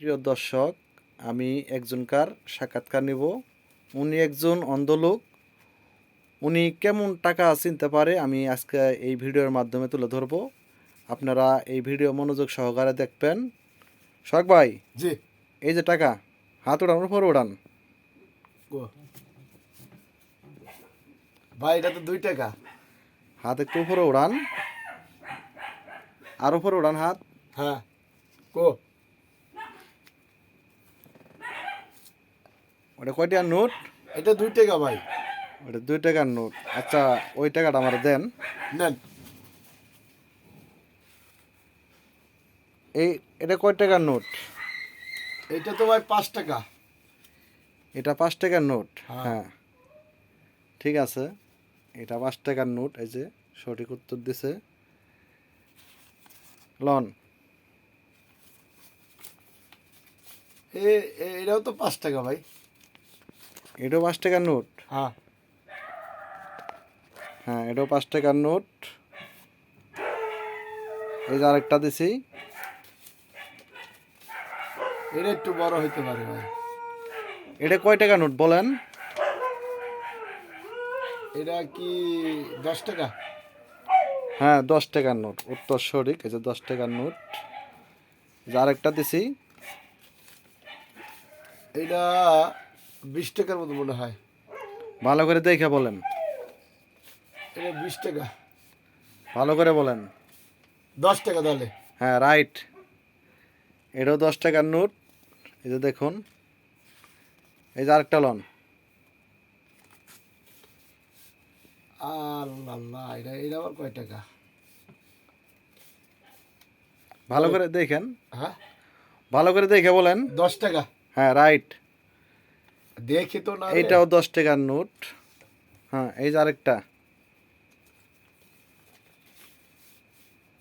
প্রিয় দর্শক আমি একজনকার সাক্ষাৎকার নিব। উনি একজন অন্ধলোক। উনি কেমন টাকা চিনতে পারে আমি আজকে এই ভিডিওর মাধ্যমে তুলে ধরবো। আপনারা এই ভিডিও মনোযোগ সহকারে দেখবেন। শখ ভাই? জি। এই যে টাকা হাত উড়ান উপরে উড়ান গো ভাই এটা তো দুই টাকা। হাত একটু উপরে উড়ান আর উপরে উড়ান হাত। হ্যাঁ। গো ওটা কয়টি আর নোট? এটা দুই টাকা ভাই। ওটা দুই টাকার নোট। আচ্ছা ওই টাকাটা আমার দেন। নেন। এই এটা কয় টাকার নোট? এটা তো ভাই পাঁচ টাকা। এটা পাঁচ টাকার নোট? হ্যাঁ। হ্যাঁ। ঠিক আছে। এটা পাঁচ টাকার নোট এই যে সঠিক উত্তর দিছে। লন। এ- এটাও তো পাঁচ টাকা ভাই। এটাও পাঁচ টাকার নোট? হ্যাঁ। হ্যাঁ এটাও পাঁচ টাকার নোট। এই যে আরেকটা দিছি। এটা একটু বড় হইতে পারে ভাই। এটা কয় টাকার নোট বলেন? এটা কি দশ টাকা? হ্যাঁ দশ টাকার নোট। উত্তর সঠিক এই যে দশ টাকার নোট। যে আরেকটা দিছি। এটা বিশ টাকার মতো মনে হয়। ভালো করে দেখে বলেন। এটা বিশ টাকা। ভালো করে বলেন। দশ টাকা তাহলে। হ্যাঁ রাইট। এটাও দশ টাকার নোট। এই যে দেখুন। এই যে আরেকটা লন। আল্লাহ এটা এটা আবার কয় টাকা? ভালো করে দেখেন। হ্যাঁ? ভালো করে দেখে বলেন। দশ টাকা। হ্যাঁ রাইট। দেখি তো না রে। এইটাও দশ টাকার নোট। হ্যাঁ এই যে আরেকটা।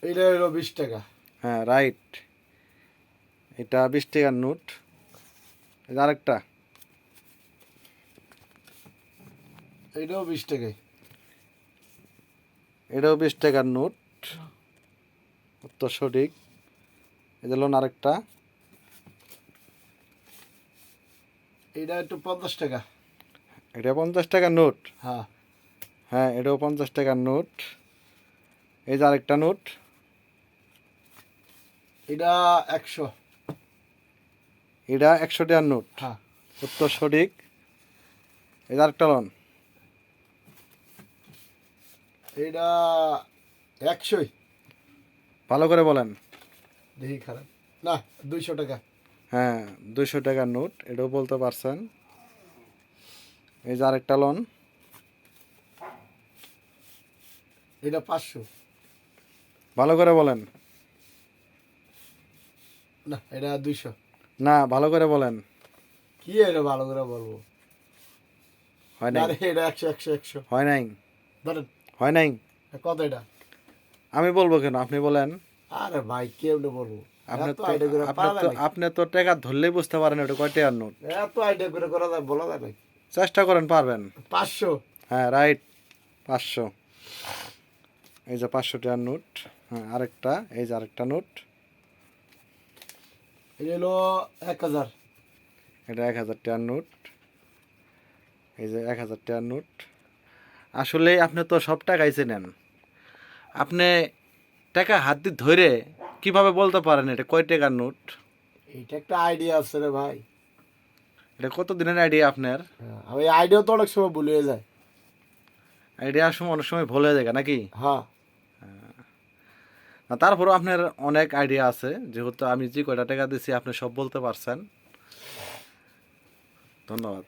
এটা হলো বিশ টাকা। হ্যাঁ রাইট এটা বিশ টাকার নোট। এই যে আরেকটা। এটাও বিশ টাকায়। এটাও বিশ টাকার নোট। উত্তর সঠিক এই যে লোন আরেকটা। এটা একটু পঞ্চাশ টাকা। এটা পঞ্চাশ টাকার নোট? হ্যাঁ। হ্যাঁ এটাও পঞ্চাশ টাকার নোট। এই যে আরেকটা নোট। এটা একশো। এটা একশো টাকার নোট। হ্যাঁ। উত্তর সঠিক। এই যে আরেকটা লোন। এটা একশোই। ভালো করে বলেন। দেখি খারাপ। না দুইশো টাকা। হ্যাঁ দুশো টাকার নোট এটাও বলতে পারছেন। এই যে আরেকটা লোন এটা পাঁচশো। ভালো করে বলেন। না এটা দুইশো। না ভালো করে বলেন। কি এটা ভালো করে বলব? হয় না নাই এটা একশো একশো একশো। হয় নাই? ধরেন। হয় নাই? কত এটা? আমি বলব কেন? আপনি বলেন। আরে ভাই কেমনে বলব। আপনি তো আইডিয়া করে আপনি পারা তো আপনি তো টাকা ধরলেই বুঝতে পারেন ওটা কয় টাকার নোট। এত আইডিয়া করে করা যায় বলা যায় নাকি? চেষ্টা করেন পারবেন। পাঁচশো? হ্যাঁ রাইট পাঁচশো। এই যে পাঁচশো টাকার নোট হ্যাঁ আরেকটা এই যে আরেকটা নোট। এটা হলো এক হাজার। এটা এক হাজার টাকার নোট। এই যে এক হাজার টাকার নোট। আসলে আপনি তো সব টাকাই চেনেন। আপনি টাকা হাত দিয়ে ধরে কীভাবে বলতে পারেন এটা? কয় টাকার নোট? এটা একটা আইডিয়া আছে রে ভাই। এটা কত দিনের আইডিয়া আপনার? হ্যাঁ, আমি আইডিয়া তো অনেক সময় ভুলে যায়। আইডিয়া সময় অনেক সময় ভুলে যায় নাকি? হ্যাঁ। না তারপরেও আপনার অনেক আইডিয়া আছে। যেহেতু আমি যে কয়টা টাকা দিছি আপনি সব বলতে পারছেন। ধন্যবাদ।